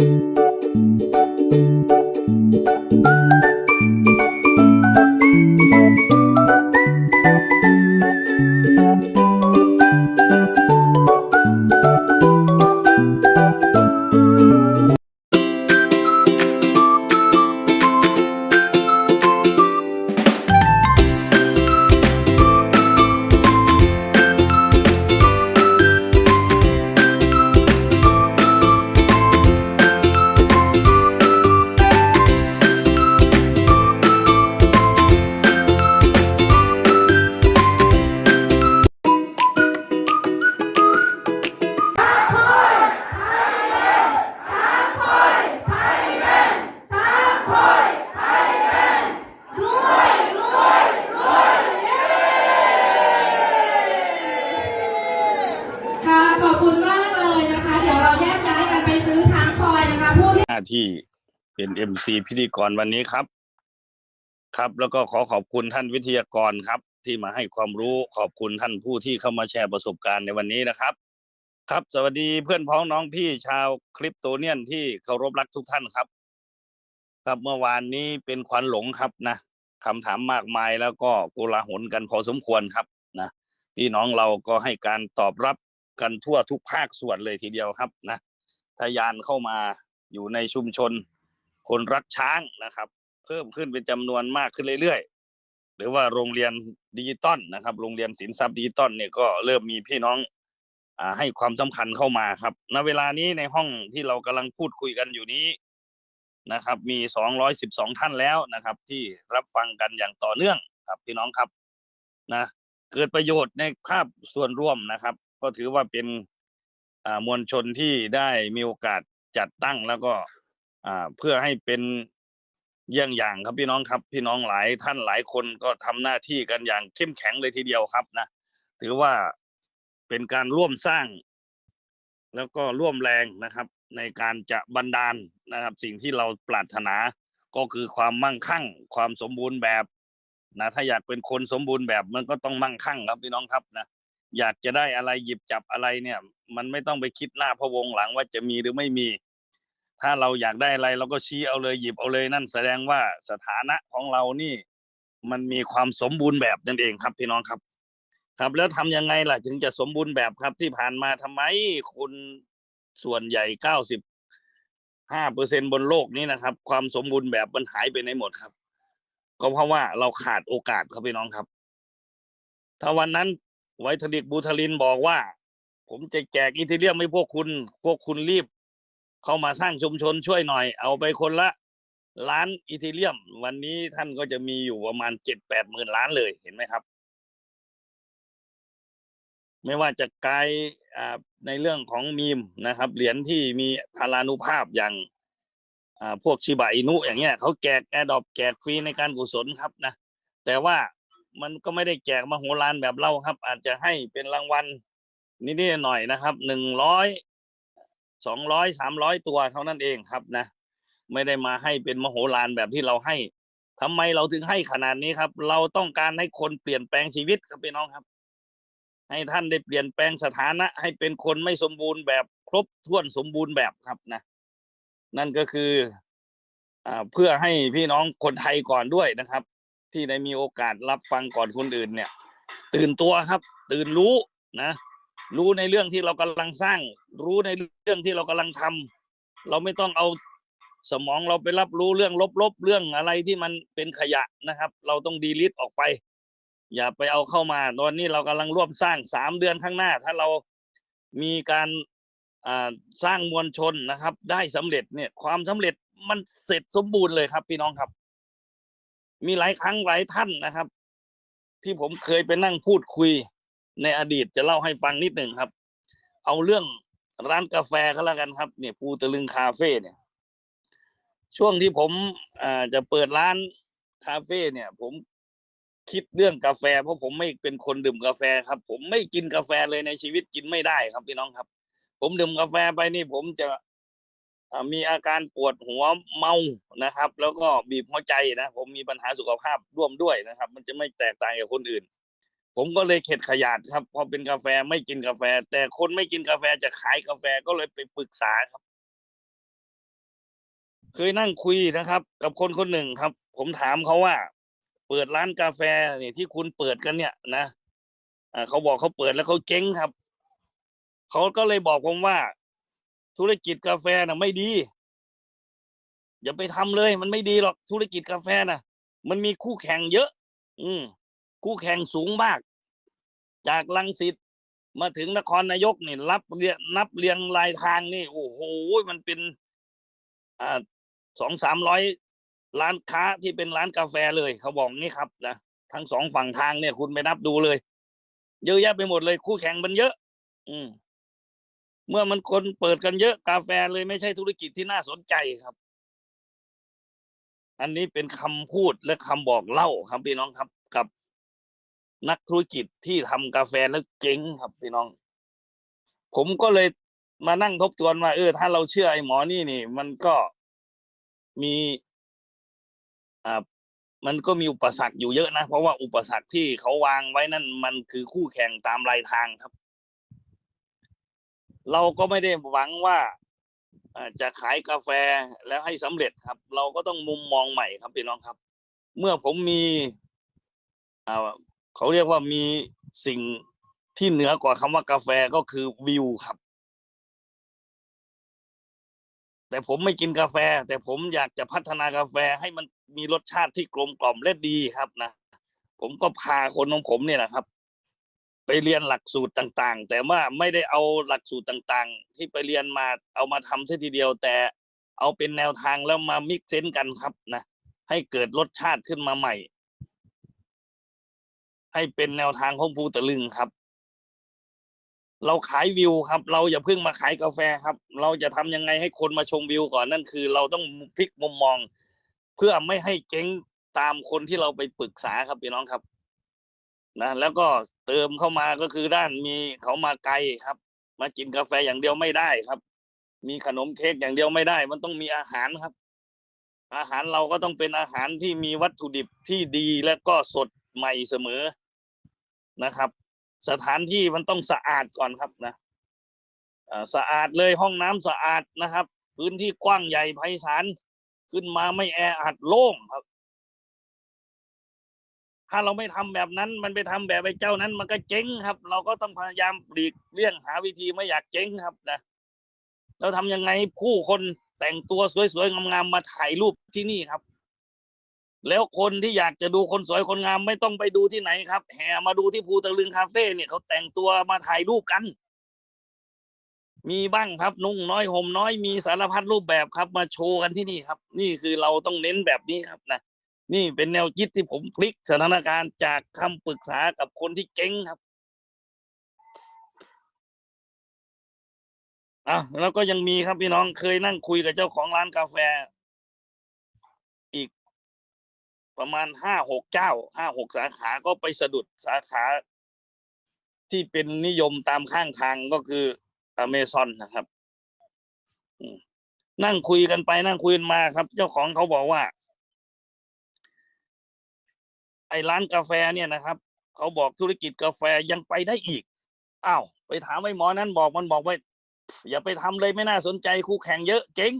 ค่ ที่หน้าที่เป็นเอ็มซีพิธีกรวันนี้ครับ ครับ แล้วก็ขอขอบคุณท่านวิทยากรครับ ที่มาให้ความรู้ขอบคุณท่านผู้ที่เข้ามาแชร์ประสบการณ์ในวันนี้นะครับ ครับสวัสดีเพื่อนพ้องน้องพี่ชาวคลิปโตเนียนที่เคารพรักทุกท่านครับ ครับเมื่อวานนี้เป็นควันหลงครับนะคำถามมากมายแล้วก็โกลาหลกันพอสมควรครับนะพี่น้องเราก็ให้การตอบรับกันทั่วทุกภาคส่วนเลยทีเดียวครับนะทะยานเข้ามา อยู่ในชุมชนคนรักช้างนะครับ เพิ่มขึ้นเป็นจำนวนมากขึ้นเรื่อยๆ หรือว่าโรงเรียนดิจิตอลนะครับ โรงเรียนสินทรัพย์ดิจิตอลเนี่ยก็เริ่มมีพี่น้องอ่าให้ความสำคัญเข้ามาครับ ณ เวลานี้ในห้องที่เรากำลังพูดคุยกันอยู่นี้นะครับ มี 212 ท่านแล้วนะครับ ที่รับฟังกันอย่างต่อเนื่องครับพี่น้องครับนะเกิดประโยชน์ในภาพส่วนร่วมนะครับ ก็ถือว่าเป็นอ่ามวลชนที่ได้มีโอกาส จัดตั้งแล้วก็อ่าเพื่อให้เป็นเยี่ยงอย่างครับพี่น้องครับพี่น้องหลายท่านหลายคนก็ทำหน้าที่กันอย่างเข้มแข็งเลยทีเดียวครับนะถือว่าเป็นการร่วมสร้าง แล้วก็ร่วมแรงนะครับ ในการจะบันดาลนะครับ สิ่งที่เราปรารถนาก็คือความมั่งคั่ง ความสมบูรณ์แบบนะถ้าอยากเป็นคนสมบูรณ์แบบมันก็ต้องมั่งคั่งครับพี่น้องครับนะ อยากจะได้อะไรหยิบจับอะไรเนี่ย มันไม่ต้องไปคิดหน้าพะวงหลังว่าจะมีหรือไม่มี ถ้าเราอยากได้อะไรเราก็ชี้เอาเลยหยิบเอาเลยนั่นแสดงว่าสถานะของเรานี่ มันมีความสมบูรณ์แบบนั่นเองครับพี่น้องครับ ครับแล้วทำยังไงล่ะ ถึงจะสมบูรณ์แบบครับที่ผ่านมาทำไมคนส่วนใหญ่เก้าสิบห้าเปอร์เซ็นบนโลกนี้นะครับ ความสมบูรณ์แบบมันหายไปไหนหมดครับ ก็เพราะว่าเราขาดโอกาสครับพี่น้องครับ ถ้าวันนั้น ไวทลิกบูทาลินบอกว่า ผมจะแจกอีเทเรียมให้พวกคุณ พวกคุณรีบ เข้ามาสร้างชุมชนช่วยหน่อย เอาไปคนละล้านอีเทเรียม วันนี้ท่านก็จะมีอยู่ประมาณเจ็ดแปดหมื่นล้านเลยเห็นไหมครับ ไม่ว่าจะไกลในเรื่องของมีมนะครับ เหรียญที่มีพลานุภาพอย่างพวกชิบะอินุอย่างเงี้ยเขาแจกแอดดอปแจกฟรีในการกุศลครับนะแต่ว่า มันก็ไม่ได้แจกมโหฬารแบบเราครับ อาจจะให้เป็นรางวัลนิดๆหน่อยนะครับหนึ่งร้อยสองร้อยสามร้อยตัวเท่านั้นเองครับนะ ไม่ได้มาให้เป็นมโหฬารแบบที่เราให้ทำไมเราถึงให้ขนาดนี้ครับ เราต้องการให้คนเปลี่ยนแปลงชีวิตครับพี่น้องครับ ให้ท่านได้เปลี่ยนแปลงสถานะ ให้เป็นคนไม่สมบูรณ์แบบครบถ้วนสมบูรณ์แบบครับนะ นั่นก็คือ อ่าเพื่อให้พี่น้องคนไทยก่อนด้วยนะครับ ที่ได้มีโอกาสรับฟังก่อนคนอื่นเนี่ย ตื่นตัวครับ ตื่นรู้นะ รู้ในเรื่องที่เรากำลังสร้าง รู้ในเรื่องที่เรากำลังทำเราไม่ต้องเอาสมองเราไปรับรู้เรื่องลบๆเรื่องอะไรที่มันเป็นขยะนะครับ เราต้องดีลิทออกไป อย่าไปเอาเข้ามา ตอนนี้เรากำลังร่วมสร้างสามเดือนข้างหน้า ถ้าเรามีการสร้างมวลชนนะครับ ได้สำเร็จเนี่ยความสำเร็จมันเสร็จสมบูรณ์เลยครับพี่น้องครับ มีหลายครั้งหลายท่านนะครับ ที่ผมเคยไปนั่งพูดคุยในอดีตจะเล่าให้ฟังนิดหนึ่งครับ เอาเรื่องร้านกาแฟก็แล้วกันครับ เนี่ยภูตะลึงคาเฟ่เนี่ย ช่วงที่ผมจะเปิดร้านคาเฟ่เนี่ย ผมคิดเรื่องกาแฟ เพราะผมไม่เป็นคนดื่มกาแฟครับ ผมไม่กินกาแฟเลยในชีวิตกินไม่ได้ครับพี่น้องครับ ผมดื่มกาแฟไปนี่ ผมจะ มีอาการปวดหัวเมานะครับ แล้วก็บีบหัวใจนะผมมีปัญหาสุขภาพร่วมด้วยนะครับ มันจะไม่แตกต่างจากคนอื่น ผมก็เลยเข็ดขยาดครับพอเป็นกาแฟไม่กินกาแฟ แต่คนไม่กินกาแฟจะขายกาแฟก็เลยไปปรึกษาครับ เคยนั่งคุยนะครับ กับคนคนหนึ่งครับ ผมถามเขาว่า เปิดร้านกาแฟเนี่ยที่คุณเปิดกันเนี่ยนะอ่าเขาบอกเขาเปิดแล้วเขาเจ๊งครับเขาก็เลยบอกผมว่า ธุรกิจกาแฟน่ะไม่ดี อย่าไปทำเลย มันไม่ดีหรอกธุรกิจกาแฟน่ะ มันมีคู่แข่งเยอะ อืม คู่แข่งสูงมาก จากลังสิตมาถึงนครนายกนี่รับเรียนับเรียงรายทางนี่โอ้โหมันเป็นอ่าสองสามร้อยร้านค้าที่เป็นร้านกาแฟเลยเขาบอกนี่ครับนะทั้งสองฝั่งทางเนี่ยคุณไปนับดูเลย เยอะแยะไปหมดเลย คู่แข่งมันเยอะ อืม เมื่อมันคนเปิดกันเยอะกาแฟเลยไม่ใช่ธุรกิจที่น่าสนใจครับ อันนี้เป็นคำพูดและคำบอกเล่าครับพี่น้องครับกับนักธุรกิจที่ทำกาแฟแล้วเจ๊งครับพี่น้อง ผมก็เลยมานั่งทบทวนว่าเออ ถ้าเราเชื่อไอ้หมอนี่นี่ มันก็มีอ่ามันก็มีอุปสรรคอยู่เยอะนะ เพราะว่าอุปสรรคที่เขาวางไว้นั่นมันคือคู่แข่งตามรายทางครับ เราก็ไม่ได้หวังว่าจะขายกาแฟแล้วให้สำเร็จครับ เราก็ต้องมุมมองใหม่ครับพี่น้องครับ เมื่อผมมีเขาเรียกว่ามีสิ่งที่เหนือกว่าคำว่ากาแฟก็คือวิวครับ แต่ผมไม่กินกาแฟ แต่ผมอยากจะพัฒนากาแฟให้มันมีรสชาติที่กลมกล่อมและดีครับนะผมก็พาคนของผมเนี่ยนะครับ ไปเรียนหลักสูตรต่างๆ แต่ว่าไม่ได้เอาหลักสูตรต่างๆ ที่ไปเรียนมาเอามาทำซะทีเดียว แต่เอาเป็นแนวทางแล้วมามิกเซนกันครับนะให้เกิดรสชาติขึ้นมาใหม่ ให้เป็นแนวทางของภูตะลึงครับ เราขายวิวครับ เราอย่าเพิ่งมาขายกาแฟครับ เราจะทำยังไงให้คนมาชมวิวก่อนนั่นคือ เราต้องพลิกมุมมอง เพื่อไม่ให้เจ๊งตามคนที่เราไปปรึกษาครับพี่น้องครับ นะแล้วก็เติมเข้ามาก็คือด้านมีเขามาไกลครับ มากินกาแฟอย่างเดียวไม่ได้ครับ มีขนมเค้กอย่างเดียวไม่ได้ มันต้องมีอาหารครับ อาหารเราก็ต้องเป็นอาหารที่มีวัตถุดิบที่ดีและก็สดใหม่เสมอนะครับ สถานที่มันต้องสะอาดก่อนครับนะสะอาดเลยห้องน้ำสะอาดนะครับ พื้นที่กว้างใหญ่ไพศาลขึ้นมาไม่แออัดโล่งครับ ถ้าเราไม่ทำแบบนั้นมันไปทำแบบไอ้เจ้านั้น มันก็เจ๊งครับ เราก็ต้องพยายามปลีกเลี่ยงหาวิธีไม่อยากเจ๊งครับนะเราทำยังไงผู้คนแต่งตัวสวยๆงามๆมาถ่ายรูปที่นี่ครับ แล้วคนที่อยากจะดูคนสวยคนงามไม่ต้องไปดูที่ไหนครับแห่มาดูที่ภูตะลึงคาเฟ่เนี่ยเขาแต่งตัวมาถ่ายรูปกัน มีบ้างครับนุ่งน้อยห่มน้อยมีสารพัดรูปแบบครับ มาโชว์กันที่นี่ครับ นี่คือเราต้องเน้นแบบนี้ครับนะ นี่เป็นแนวคิดที่ผมพลิกสถานการณ์จากคำปรึกษากับคนที่เก่งครับอะแล้วก็ยังมีครับพี่น้องเคยนั่งคุยกับเจ้าของร้านกาแฟ อีกประมาณห้าหกเจ้าห้าหกสาขาก็ไปสะดุดสาขาที่เป็นนิยมตามข้างทางก็คืออเมซอนนะครับนั่งคุยกันไปนั่งคุยกันมาครับ เจ้าของเขาบอกว่า ไอ้ร้านกาแฟเนี่ยนะครับเขาบอกธุรกิจกาแฟยังไปได้อีกอ้าวไปถามไอ้หมอนั้นบอกมันบอกว่าอย่าไปทำเลยไม่น่าสนใจคู่แข่งเยอะเจ๊ง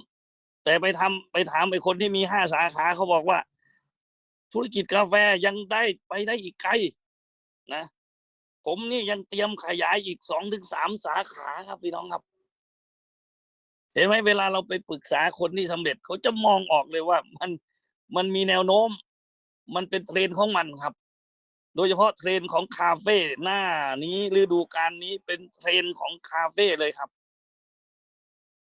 แต่ไปทำไปถามไอ้คนที่มีห้าสาขาเขาบอกว่า ธุรกิจกาแฟยังได้ไปได้อีกไกลนะ ผมนี่ยังเตรียมขยายอีกสองถึงสามสาขาครับพี่น้องครับ เห็นไหมเวลาเราไปปรึกษาคนที่สำเร็จเขาจะมองออกเลยว่ามันมันมีแนวโน้ม มันเป็นเทรนของมันครับ โดยเฉพาะเทรนของคาเฟ่หน้านี้ฤดูกาลนี้เป็นเทรนของคาเฟ่เลยครับ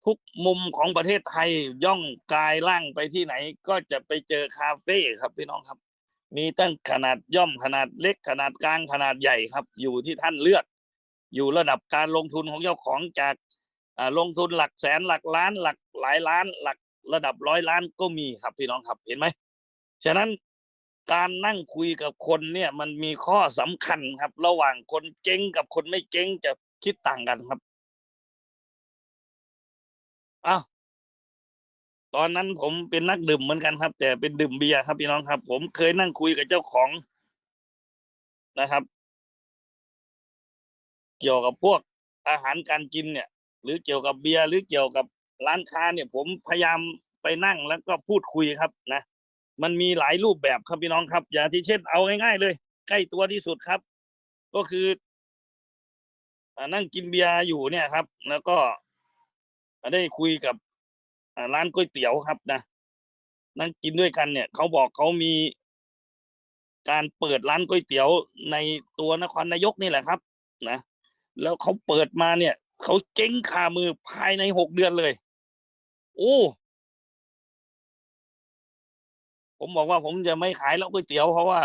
ทุกมุมของประเทศไทยย่องกายล่างไปที่ไหน ก็จะไปเจอคาเฟ่ครับพี่น้องครับ มีตั้งขนาดย่อมขนาดเล็กขนาดกลางขนาดใหญ่ครับ อยู่ที่ท่านเลือก อยู่ระดับการลงทุนของเจ้าของจากอ่าลงทุนหลักแสนหลักล้านหลักหลายล้านหลักระดับร้อยล้านก็มีครับพี่น้องครับเห็นไหม ฉะนั้น การนั่งคุยกับคนเนี่ยมันมีข้อสำคัญครับ ระหว่างคนเจ๊งกับคนไม่เจ๊งจะคิดต่างกันครับอ้าวตอนนั้นผมเป็นนักดื่มเหมือนกันครับ แต่เป็นดื่มเบียร์ครับพี่น้องครับ ผมเคยนั่งคุยกับเจ้าของนะครับ เกี่ยวกับพวกอาหารการกินเนี่ย หรือเกี่ยวกับเบียร์หรือเกี่ยวกับร้านค้าเนี่ย ผมพยายามไปนั่งแล้วก็พูดคุยครับนะ มันมีหลายรูปแบบครับพี่น้องครับ อย่างที่เช่นเอาง่ายๆเลย ใกล้ตัวที่สุดครับ ก็คือนั่งกินเบียร์อยู่เนี่ยครับ แล้วก็ได้คุยกับร้านก๋วยเตี๋ยวครับนะนั่งกินด้วยกันเนี่ยเขาบอกเขามีการเปิดร้านก๋วยเตี๋ยวในตัวนครนายกนี่แหละครับ นะแล้วเขาเปิดมาเนี่ยเขาเจ๊งคามือภายในหกเดือนเลย โอ้ ผมบอกว่าผมจะไม่ขายแล้วก๋วยเตี๋ยวเพราะว่า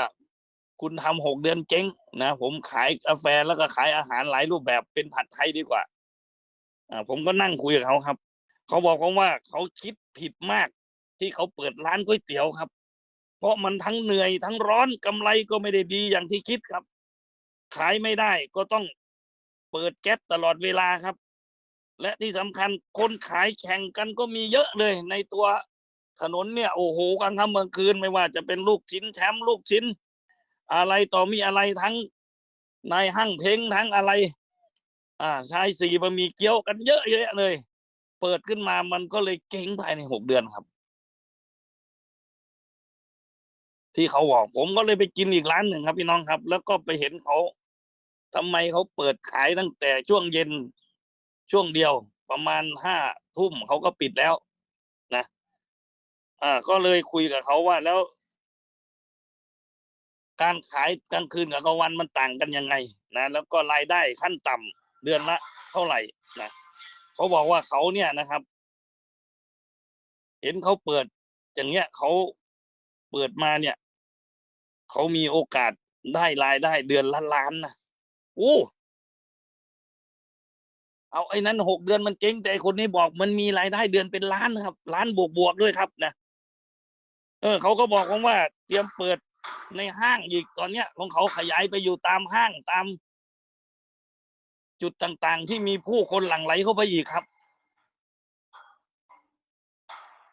คุณทำหกเดือนเจ๊งนะผมขายกาแฟแล้วก็ขายอาหารหลายรูปแบบเป็นผัดไทยดีกว่าอ่า ผมก็นั่งคุยกับเขาครับ เขาบอกผมว่าเขาคิดผิดมาก ที่เขาเปิดร้านก๋วยเตี๋ยวครับ เพราะมันทั้งเหนื่อยทั้งร้อนกำไรก็ไม่ได้ดีอย่างที่คิดครับ ขายไม่ได้ก็ต้องเปิดแก๊สตลอดเวลาครับ และที่สำคัญคนขายแข่งกันก็มีเยอะเลยในตัว ถนนเนี่ยโอ้โหกลางค่ำเมื่อคืนไม่ว่าจะเป็นลูกชิ้นแชมป์ลูกชิ้น อะไรต่อมีอะไรทั้งในห้างเพลงทั้งอะไร อ่าชายสี่บะหมี่เกี๊ยวกันเยอะแยะเลย เปิดขึ้นมามันก็เลยเก่งภายในหกเดือนครับ ที่เขาบอกผมก็เลยไปกินอีกร้านหนึ่งครับพี่น้องครับ แล้วก็ไปเห็นเขาทำไมเขาเปิดขายตั้งแต่ช่วงเย็นช่วงเดียวประมาณห้าทุ่มเขาก็ปิดแล้ว อ่า ก็เลยคุยกับเขาว่าแล้ว การขายกลางคืนกับกลางวันมันต่างกันยังไงนะแล้วก็รายได้ขั้นต่ำเดือนละเท่าไหร่นะเขาบอกว่าเขาเนี่ยนะครับ เห็นเขาเปิด อย่างเงี้ยเขาเปิดมาเนี่ยเขามีโอกาสได้รายได้เดือนละล้านนะโอ้เอาไอ้นั้นหกเดือนมันเจ๊งแต่คนนี้บอกมันมีรายได้เดือนเป็นล้านครับล้านบวกบวกด้วยครับนะ เออเขาก็บอกผมว่าเตรียมเปิดในห้างอีกตอนเนี้ยของเขาขยายไปอยู่ตามห้างตาม จุดต่างๆ ที่มีผู้คนหลั่งไหลเข้าไปอีกครับ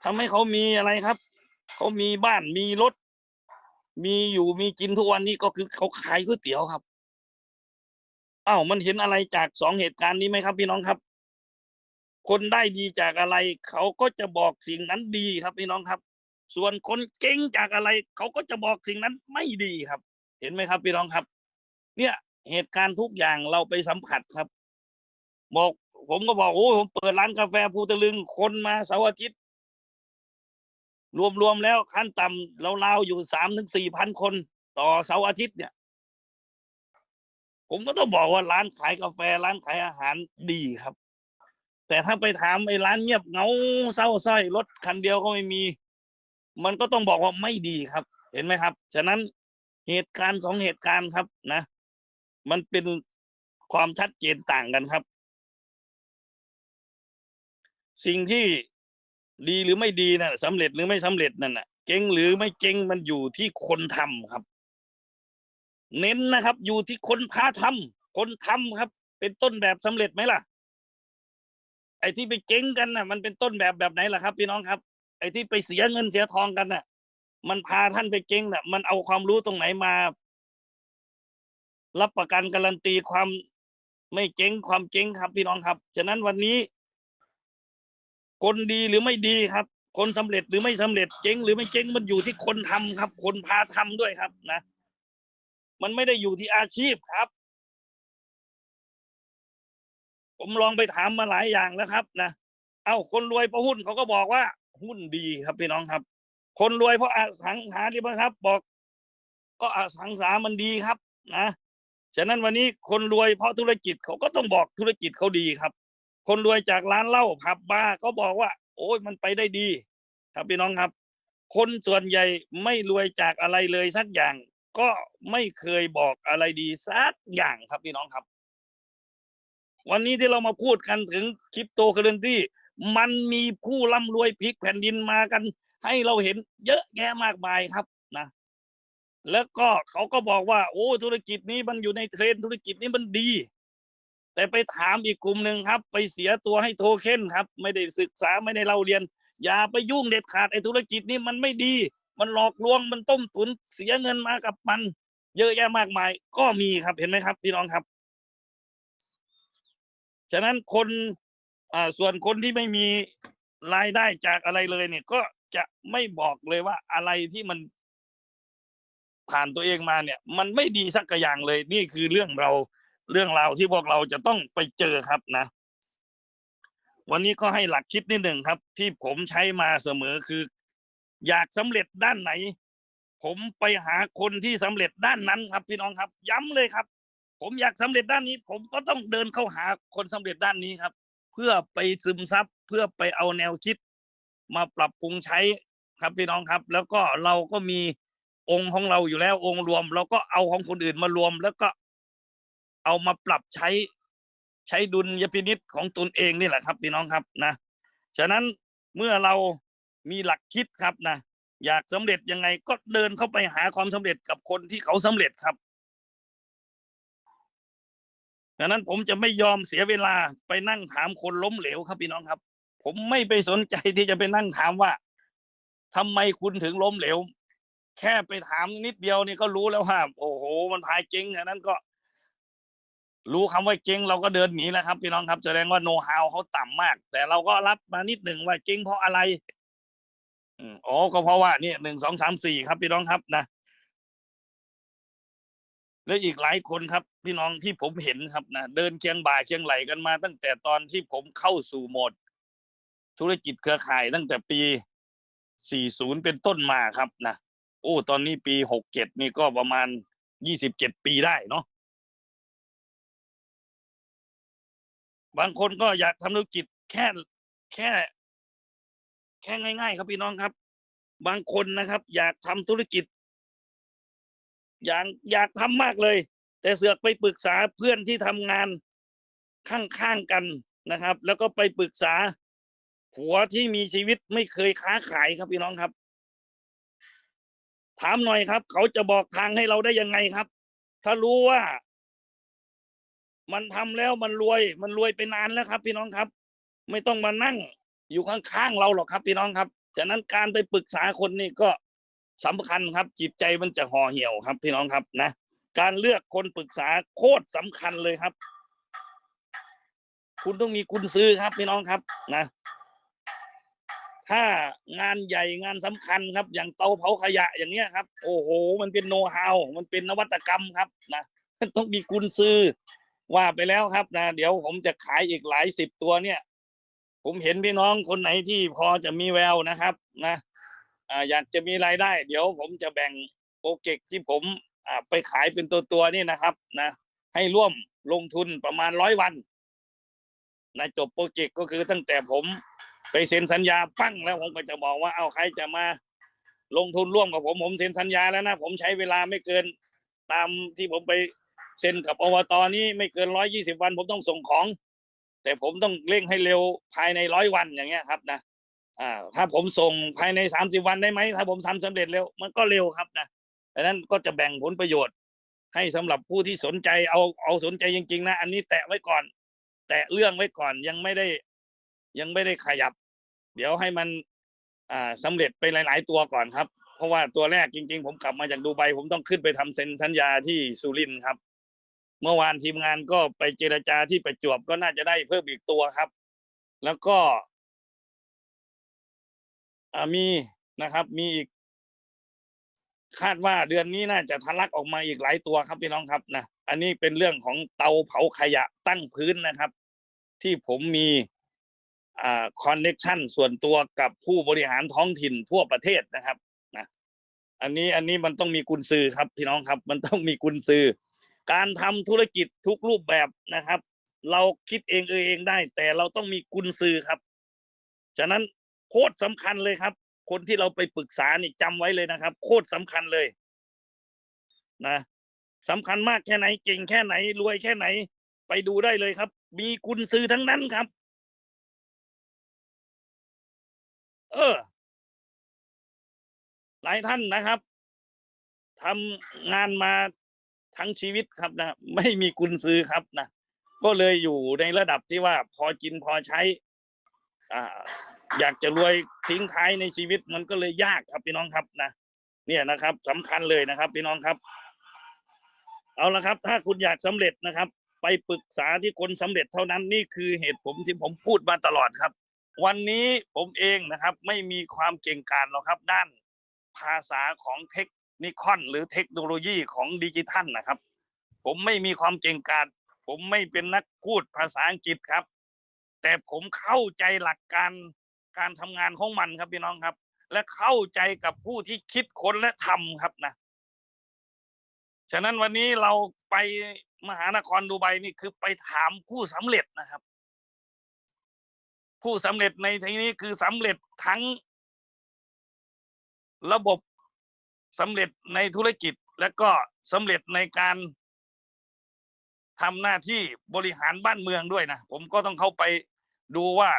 ทำให้เขามีอะไรครับ เขามีบ้านมีรถ มีอยู่มีกินทุกวันนี้ก็คือเขาขายก๋วยเตี๋ยวครับอ้าวมันเห็นอะไรจากสองเหตุการณ์นี้ไหมครับ พี่น้องครับ คนได้ดีจากอะไร เขาก็จะบอกสิ่งนั้นดีครับพี่น้องครับ ส่วนคนเก่งจากอะไร เขาก็จะบอกสิ่งนั้นไม่ดีครับ เห็นไหมครับพี่น้องครับ เนี่ยเหตุการณ์ทุกอย่างเราไปสัมผัสครับ บอก ผมก็บอกโอ้ผมเปิดร้านกาแฟภูตะลึงคนมาเสาร์อาทิตย์ รวมๆแล้วขั้นต่ำเราๆอยู่สามถึงสี่พันคน ต่อเสาร์อาทิตย์เนี่ย ผมก็ต้องบอกว่าร้านขายกาแฟร้านขายอาหารดีครับ แต่ถ้าไปถามไอ้ร้านเงียบเงาเศร้าส้อยรถคันเดียวก็ไม่มี มันก็ต้องบอกว่าไม่ดีครับ เห็นไหมครับ ฉะนั้นเหตุการณ์สองเหตุการณ์ครับนะ มันเป็นความชัดเจนต่างกันครับ สิ่งที่ดีหรือไม่ดีนะสำเร็จหรือไม่สำเร็จนั่นน่ะเจ๊งหรือไม่เจ๊งมันอยู่ที่คนทำครับ เน้นนะครับ อยู่ที่คนพาทำคนทำครับ เป็นต้นแบบสำเร็จไหมล่ะ ไอ้ที่ไปเจ๊งกันน่ะ มันเป็นต้นแบบแบบไหนล่ะครับ พี่น้องครับ ไอ้ที่ไปเสียเงินเสียทองกันน่ะ มันพาท่านไปเจ๊งน่ะ มันเอาความรู้ตรงไหนมา รับประกันการันตีความไม่เจ๊งความเจ๊งครับพี่น้องครับ ฉะนั้นวันนี้ คนดีหรือไม่ดีครับ คนสำเร็จหรือไม่สำเร็จเจ๊งหรือไม่เจ๊งมันอยู่ที่คนทำครับ คนพาทำด้วยครับนะมันไม่ได้อยู่ที่อาชีพครับ ผมลองไปถามมาหลายอย่างแล้วครับ นะ เอ้าคนรวยเพระหุ้นเขาก็บอกว่า หุ้นดีครับพี่น้องครับ คนรวยเพราะอสังหาริมทรัพย์บอก ก็อสังหามันดีครับ นะฉะนั้นวันนี้คนรวยเพราะธุรกิจเขาก็ต้องบอกธุรกิจเขาดีครับ คนรวยจากร้านเหล้าผับบาร์ก็บอกว่า โอ้ยมันไปได้ดี ครับพี่น้องครับ คนส่วนใหญ่ไม่รวยจากอะไรเลยสักอย่าง ก็ไม่เคยบอกอะไรดีสักอย่างครับพี่น้องครับ วันนี้ที่เรามาพูดกันถึงคริปโตเคอเรนซี มันมีผู้ร่ำรวยพลิกแผ่นดินมากัน ให้เราเห็นเยอะแยะมากมายครับนะ แล้วก็เขาก็บอกว่า โอ้ธุรกิจนี้มันอยู่ในเทรนธุรกิจนี้มันดี แต่ไปถามอีกกลุ่มหนึ่งครับ ไปเสียตัวให้โทเค็นครับ ไม่ได้ศึกษาไม่ได้เล่าเรียน อย่าไปยุ่งเด็ดขาดไอ้ธุรกิจนี้มันไม่ดี มันหลอกลวงมันต้มตุนเสียเงินมากับมัน เยอะแยะมากมาย ก็มีครับเห็นไหมครับ พี่น้องครับ ฉะนั้นคน อ่าส่วนคนที่ไม่มีรายได้จากอะไรเลยเนี่ย ก็จะไม่บอกเลยว่าอะไรที่มันผ่านตัวเองมาเนี่ย มันไม่ดีสักกอย่างเลย นี่คือเรื่องเราเรื่องราวที่พวกเราจะต้องไปเจอครับนะ วันนี้ก็ให้หลักคิดนิดหนึ่งครับ ที่ผมใช้มาเสมอคือ อยากสำเร็จด้านไหน ผมไปหาคนที่สำเร็จด้านนั้นครับ พี่น้องครับ ย้ำเลยครับ ผมอยากสำเร็จด้านนี้ ผมก็ต้องเดินเข้าหาคนสำเร็จด้านนี้ครับ พื่อไปซึมซับเพื่อไปเอาแนวคิด มาปรับปรุงใช้ครับพี่น้องครับ แล้วก็เราก็มีองค์ของเราอยู่แล้วองค์รวม เราก็เอาของคนอื่นมารวม แล้วก็เอามาปรับใช้ใช้ดุลยพินิษของตนเองนี่แหละครับ พี่น้องครับนะฉะนั้นเมื่อเรามีหลักคิดครับนะอยากสำเร็จยังไงก็เดินเข้าไปหาความสำเร็จกับคนที่เขาสำเร็จครับ ดังนั้นผมจะไม่ยอมเสียเวลาไปนั่งถามคนล้มเหลวครับพี่น้องครับ ผมไม่ไปสนใจที่จะไปนั่งถามว่าทำไมคุณถึงล้มเหลว แค่ไปถามนิดเดียวนี่ก็รู้แล้วว่าโอ้โห มันพายเจ๊งอันนั้นก็ รู้คำว่าเจ๊งเราก็เดินหนีแล้วครับ พี่น้องครับ แสดงว่าโน้ตฮาวเขาต่ำมาก แต่เราก็รับมานิดหนึ่งว่าเจ๊งเพราะอะไรอ๋อก็เพราะว่าเนี่ยหนึ่งสองสามสี่ครับพี่น้องครับนะ และอีกหลายคนครับ พี่น้องที่ผมเห็นครับนะเดินเคียงบ่าเคียงไหลกันมา ตั้งแต่ตอนที่ผมเข้าสู่โหมด ธุรกิจเครือข่ายตั้งแต่ปี 40 เป็นต้นมาครับนะโอ้ตอนนี้ปี 67 นี่ก็ประมาณ 27 ปีได้เนาะบางคนก็อยากทำธุรกิจแค่แค่ แค่ง่าย ๆ ครับพี่น้องครับ บางคนนะครับ อยากทำธุรกิจ อยากอยากทำมากเลย แต่เสือกไปปรึกษาเพื่อนที่ทำงานข้างๆกันนะครับ แล้วก็ไปปรึกษาผัวที่มีชีวิตไม่เคยค้าขายครับพี่น้องครับ ถามหน่อยครับ เขาจะบอกทางให้เราได้ยังไงครับ ถ้ารู้ว่า มันทำแล้วมันรวย มันรวยไปนานแล้วครับ พี่น้องครับ ไม่ต้องมานั่งอยู่ข้างๆเราหรอกครับ พี่น้องครับฉะนั้นการไปปรึกษาคนนี่ก็ สำคัญครับ จิตใจมันจะห่อเหี่ยวครับ พี่น้องครับนะการเลือกคนปรึกษาโคตรสำคัญเลยครับ คุณต้องมีคุณซื้อครับพี่น้องครับนะถ้างานใหญ่งานสำคัญครับ อย่างเตาเผาขยะอย่างเนี้ยครับ โอ้โห มันเป็นโน้ตฮาวมันเป็นนวัตกรรมครับนะต้องมีกุญซื้อว่าไปแล้วครับนะเดี๋ยวผมจะขายอีกหลายสิบตัวเนี่ย ผมเห็นพี่น้องคนไหนที่พอจะมีแววนะครับ นะ อยากจะมีรายได้ เดี๋ยวผมจะแบ่งโปรเจกต์ที่ผมไปขายเป็นตัวตัวๆนี่นะครับนะให้ร่วมลงทุนประมาณร้อยวันนะจบโปรเจกต์ก็คือตั้งแต่ผมไปเซ็นสัญญาปั้งแล้วผมก็จะบอกว่าเอาใครจะมาลงทุนร่วมกับผมผมเซ็นสัญญาแล้วนะผมใช้เวลาไม่เกินตามที่ผมไปเซ็นกับอบตนี้ไม่เกินร้อยยี่สิบวัน ผมต้องส่งของ แต่ผมต้องเร่งให้เร็วภายในร้อยวันอย่างเงี้ยครับนะ อ่าถ้าผมส่งภายในสามสิบวันได้ไหมถ้าผมทำสำเร็จเร็วมันก็เร็วครับนะดังนั้นก็จะแบ่งผลประโยชน์ ให้สำหรับผู้ที่สนใจเอาเอาสนใจจริง ๆ นะ อันนี้แตะไว้ก่อน แตะเรื่องไว้ก่อนยังไม่ได้ ยังไม่ได้ขยับ เดี๋ยวให้มันอ่าสำเร็จไปหลาย ๆ ตัวก่อนครับ เพราะว่าตัวแรกจริง ๆ ผมกลับมาจากดูไบผมต้องขึ้นไปทำเซ็นสัญญาที่สุรินทร์ครับ เมื่อวานทีมงานก็ไปเจรจาที่ประจวบก็น่าจะได้เพิ่มอีกตัวครับ แล้วก็ มีนะครับ มีอีก คาดว่าเดือนนี้น่าจะทะลักออกมาอีกหลายตัวครับพี่น้องครับนะอันนี้เป็นเรื่องของเตาเผาขยะตั้งพื้นนะครับ ที่ผมมีอ่าคอนเน็ชันส่วนตัวกับผู้บริหารท้องถิ่นทั่วประเทศนะครับนะอันนี้อันนี้มันต้องมีกุญซือครับ พี่น้องครับ มันต้องมีกุญซือ การทำธุรกิจทุกรูปแบบนะครับ เราคิดเองเออเองได้ แต่เราต้องมีกุญซือครับ ฉะนั้น โคตรสำคัญเลยครับ คนที่เราไปปรึกษานี่จำไว้เลยนะครับ โคตรสำคัญเลยนะสำคัญมากแค่ไหนเก่งแค่ไหน รวยแค่ไหน ไปดูได้เลยครับ มีกุญซือทั้งนั้นครับ เออ หลายท่านนะครับทำงานมาทั้งชีวิตครับนะไม่มีกุญซื้อครับนะก็เลยอยู่ในระดับที่ว่าพอกินพอใช้ อ่า อยากจะรวยทิ้งท้ายในชีวิตมันก็เลยยากครับพี่น้องครับนะเนี่ยนะครับสำคัญเลยนะครับ พี่น้องครับ เอาละครับ ถ้าคุณอยากสำเร็จนะครับ ไปปรึกษาที่คนสำเร็จเท่านั้นนี่คือเหตุผมที่ผมพูดมาตลอดครับ วันนี้ผมเองนะครับ ไม่มีความเก่งกาจหรอกครับ ด้านภาษาของเทคนิคอนหรือเทคโนโลยีของดิจิทัลนะครับ ผมไม่มีความเก่งกาจผมไม่เป็นนักพูดภาษาอังกฤษครับ แต่ผมเข้าใจหลักการ การทำงานของมันครับพี่น้องครับ และเข้าใจกับผู้ที่คิดค้นและทำครับนะฉะนั้นวันนี้เราไปมหานครดูไบนี่คือไปถามผู้สำเร็จนะครับ ผู้สำเร็จในที่นี้คือสำเร็จทั้งระบบสำเร็จในธุรกิจ และก็สำเร็จในการทำหน้าที่บริหารบ้านเมืองด้วยนะผมก็ต้องเข้าไปดูว่า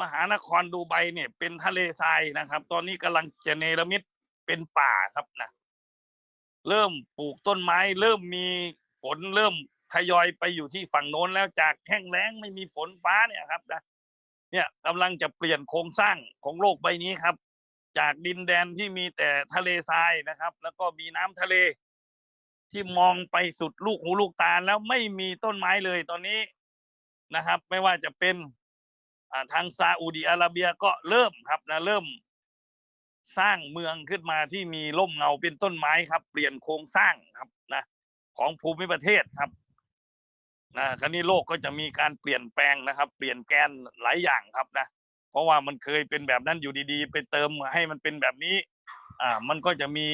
มหานครดูไบเนี่ย เป็นทะเลทรายนะครับ ตอนนี้กำลังจะเนรมิตเป็นป่าครับนะเริ่มปลูกต้นไม้ เริ่มมีฝนเริ่มทยอยไปอยู่ที่ฝั่งโน้นแล้วจากแห้งแล้งไม่มีฝนฟ้าเนี่ยครับนะเนี่ยกำลังจะเปลี่ยนโครงสร้างของโลกใบนี้ครับ จากดินแดนที่มีแต่ทะเลทรายนะครับ แล้วก็มีน้ำทะเล ที่มองไปสุดลูกหูลูกตาแล้วไม่มีต้นไม้เลยตอนนี้นะครับ ไม่ว่าจะเป็น ทางซาอุดิอาระเบียก็เริ่มครับนะเริ่มสร้างเมืองขึ้นมาที่มีร่มเงาเป็นต้นไม้ครับ เปลี่ยนโครงสร้างครับนะของภูมิประเทศครับนะคราวนี้โลกก็จะมีการเปลี่ยนแปลงนะครับ เปลี่ยนแกนหลายอย่างครับนะเพราะว่ามันเคยเป็นแบบนั้นอยู่ดีๆ ไปเติมให้มันเป็นแบบนี้ อ่า มันก็จะมี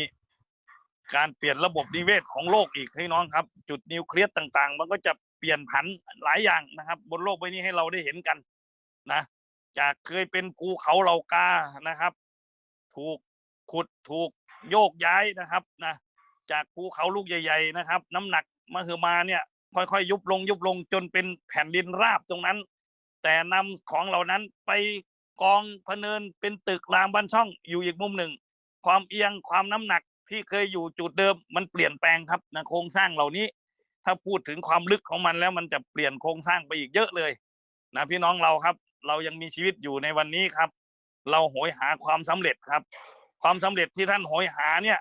การเปลี่ยนระบบนิเวศของโลกอีกพี่น้องครับ จุดนิวเคลียสต่าง ๆ มันก็จะเปลี่ยนผันหลายอย่างนะครับ บนโลกใบนี้ให้เราได้เห็นกัน นะจากเคยเป็นภูเขาเหล่ากานะครับ ถูกขุดถูกโยกย้ายนะครับนะจากภูเขาลูกใหญ่ ๆ นะครับ น้ำหนักมหึมาเนี่ย ค่อยๆ ยุบลง ยุบลงจนเป็นแผ่นดินราบตรงนั้น แต่นำของเหล่านั้นไปกองพเนินเป็นตึกรามบ้านช่องอยู่อีกมุมหนึ่ง ความเอียงความน้ำหนักที่เคยอยู่จุดเดิมมันเปลี่ยนแปลงครับนะโครงสร้างเหล่านี้ ถ้าพูดถึงความลึกของมันแล้วมันจะเปลี่ยนโครงสร้างไปอีกเยอะเลยนะพี่น้องเราครับ เรายังมีชีวิตอยู่ในวันนี้ครับ เราโหยหาความสำเร็จครับ ความสำเร็จที่ท่านโหยหาเนี่ย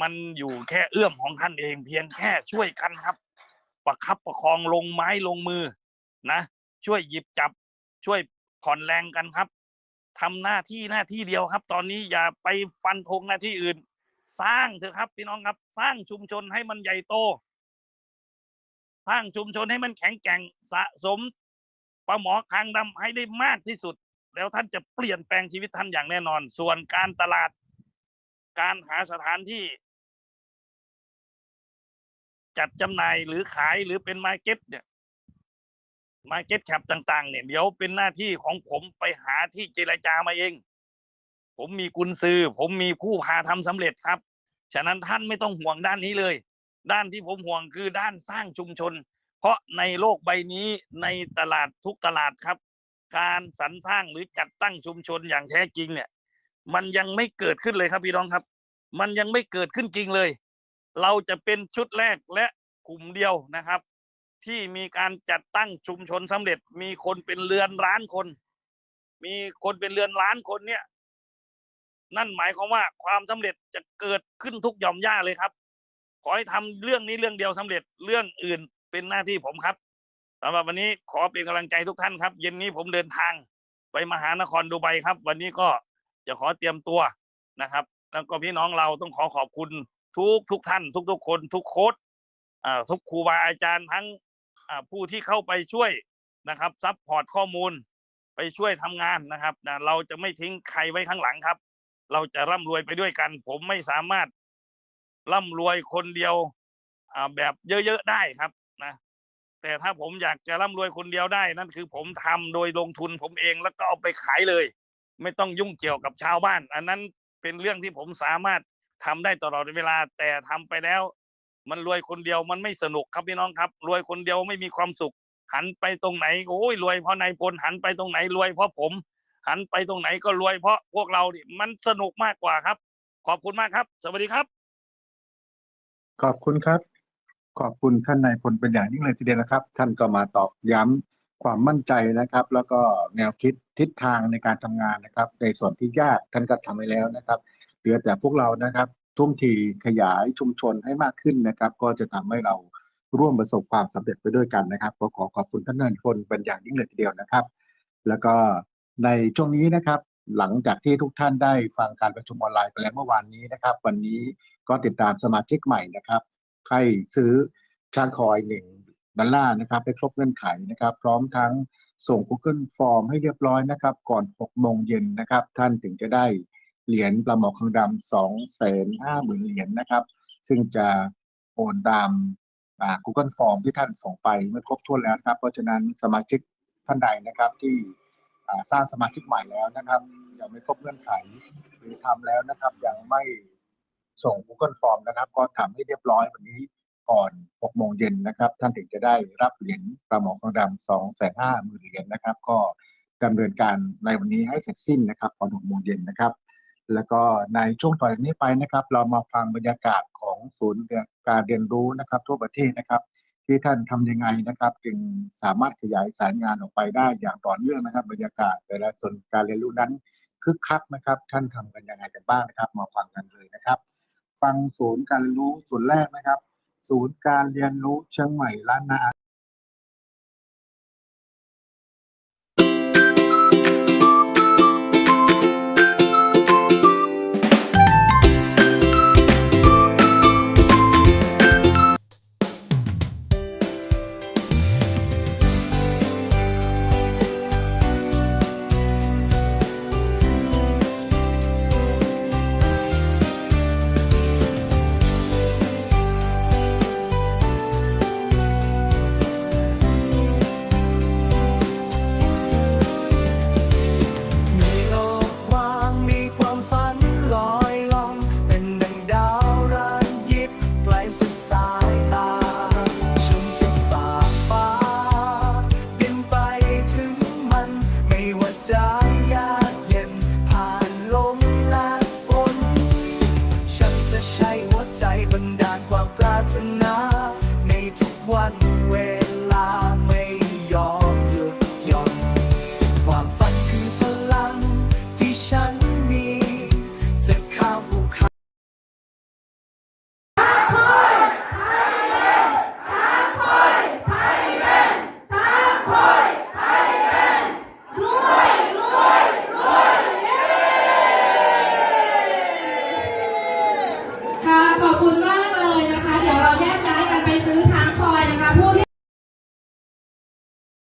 มันอยู่แค่เอื้อมของท่านเอง เพียงแค่ช่วยกันครับ ประคับประคองลงไม้ลงมือนะช่วยหยิบจับ ช่วยผ่อนแรงกันครับทำหน้าที่หน้าที่เดียวครับ ตอนนี้อย่าไปฟันธงหน้าที่อื่น สร้างเถอะครับพี่น้องครับ สร้างชุมชนให้มันใหญ่โต สร้างชุมชนให้มันแข็งแกร่งสะสมปลาหมอคางดำให้ได้มากที่สุด แล้วท่านจะเปลี่ยนแปลงชีวิตท่านอย่างแน่นอน ส่วนการตลาด การหาสถานที่ จัดจำหน่ายหรือขายหรือเป็นมาร์เก็ตเนี่ยมาร์เก็ตแคปต่างๆ เนี่ยเดี๋ยวเป็นหน้าที่ของผมไปหาที่เจรจามาเอง ผมมีกุญซือ ผมมีผู้พาทำสำเร็จครับ ฉะนั้นท่านไม่ต้องห่วงด้านนี้เลย ด้านที่ผมห่วงคือด้านสร้างชุมชน เพราะในโลกใบนี้ในตลาดทุกตลาดครับ การสรรสร้างหรือจัดตั้งชุมชนอย่างแท้จริงเนี่ย มันยังไม่เกิดขึ้นเลยครับพี่น้องครับ มันยังไม่เกิดขึ้นจริงเลย เราจะเป็นชุดแรกและกลุ่มเดียวนะครับ ที่มีการจัดตั้งชุมชนสำเร็จ มีคนเป็นเรือนล้านคน มีคนเป็นเรือนล้านคนเนี่ย นั่นหมายความว่าความสำเร็จจะเกิดขึ้นทุกหย่อมย่าเลยครับ ขอให้ทำเรื่องนี้เรื่องเดียวสำเร็จเรื่องอื่นเป็นหน้าที่ผมครับสำหรับวันนี้ขอเป็นกำลังใจทุกท่านครับ เย็นนี้ผมเดินทาง ไปมหานครดูไบครับ วันนี้ก็จะขอเตรียมตัวนะครับ แล้วก็พี่น้องเราต้องขอขอบคุณทุกทุกท่าน ทุกทุกคนทุกโค้ดทุกครูบาอาจารย์ทั้งผู้ที่เข้าไปช่วยนะครับซัพพอร์ตข้อมูลไปช่วยทำงานนะครับนะเราจะไม่ทิ้งใครไว้ข้างหลังครับ เราจะร่ำรวยไปด้วยกัน ผมไม่สามารถ ร่ำรวยคนเดียวแบบเยอะๆได้ครับนะแต่ถ้าผมอยากจะร่ำรวยคนเดียวได้นั่นคือผมทำโดยลงทุนผมเองแล้วก็เอาไปขายเลย ไม่ต้องยุ่งเกี่ยวกับชาวบ้าน อันนั้นเป็นเรื่องที่ผมสามารถทำได้ตลอดเวลา แต่ทำไปแล้ว มันรวยคนเดียวมันไม่สนุกครับพี่น้องครับ รวยคนเดียวไม่มีความสุข หันไปตรงไหนโอ้ยรวยเพราะนายพลหันไปตรงไหนรวยเพราะผม หันไปตรงไหนก็รวยเพราะพวกเราดิมันสนุกมากกว่าครับ ขอบคุณมากครับ สวัสดีครับ ขอบคุณครับ ขอบคุณท่านนายพลเป็นอย่างยิ่งเลยทีเดียวนะครับ ท่านก็มาตอกย้ำความมั่นใจนะครับ แล้วก็แนวคิดทิศทางในการทำงานนะครับ ในส่วนที่ยากท่านก็ทำไปแล้วนะครับเหลือแต่พวกเรานะครับทุ่มทีขยายชุมชนให้มากขึ้นนะครับ ก็จะทำให้เราร่วมประสบความสำเร็จไปด้วยกันนะครับก็ขอขอบคุณท่านนายพลเป็นอย่างยิ่งเลยทีเดียวนะครับ แล้วก็ในช่วงนี้นะครับ หลังจากที่ทุกท่านได้ฟังการประชุมออนไลน์ไปแล้วเมื่อวานนี้นะครับ วันนี้ก็ติดตามสมาชิกใหม่นะครับให้ซื้อชาร์จคอยหนึ่งดอลลาร์นะครับให้ครบเงื่อนไขนะครับ พร้อมทั้งส่ง Google Form ให้เรียบร้อยนะครับ ก่อน 6 โมงเย็นนะครับ ท่านถึงจะได้เหรียญปลาหมอคางดำสองแสนห้าหมื่นเหรียญนะครับ ซึ่งจะโอนตามอ่า Google Form ที่ท่านส่งไปเมื่อครบถ้วนแล้วครับ เพราะฉะนั้นสมาชิกท่านใดนะครับที่ สร้างสมาชิกใหม่แล้วนะครับ ยังไม่ครบเงื่อนไขหรือทำแล้วนะครับ ยังไม่ส่ง Google Form นะครับ ก็ทำให้เรียบร้อยวันนี้ก่อน 6 โมงเย็นนะครับ ท่านถึงจะได้รับเหรียญปลาหมอทองดำสองแสนห้าหมื่นเหรียญนะครับ ก็ดำเนินการในวันนี้ให้เสร็จสิ้นนะครับตอน 6 โมงเย็นนะครับ แล้วก็ในช่วงต่อจากนี้ไปนะครับ เรามาฟังบรรยากาศของศูนย์การเรียนรู้นะครับ ทั่วประเทศนะครับ ที่ท่านทำยังไงนะครับ จึงสามารถขยายสายงานออกไปได้อย่างต่อเนื่องนะครับ บรรยากาศแต่ละส่วนการเรียนรู้นั้นคึกคักนะครับ ท่านทำกันยังไงกันบ้างนะครับ มาฟังกันเลยนะครับ ฟังศูนย์การเรียนรู้ส่วนแรกนะครับ ศูนย์การเรียนรู้เชียงใหม่ล้านนา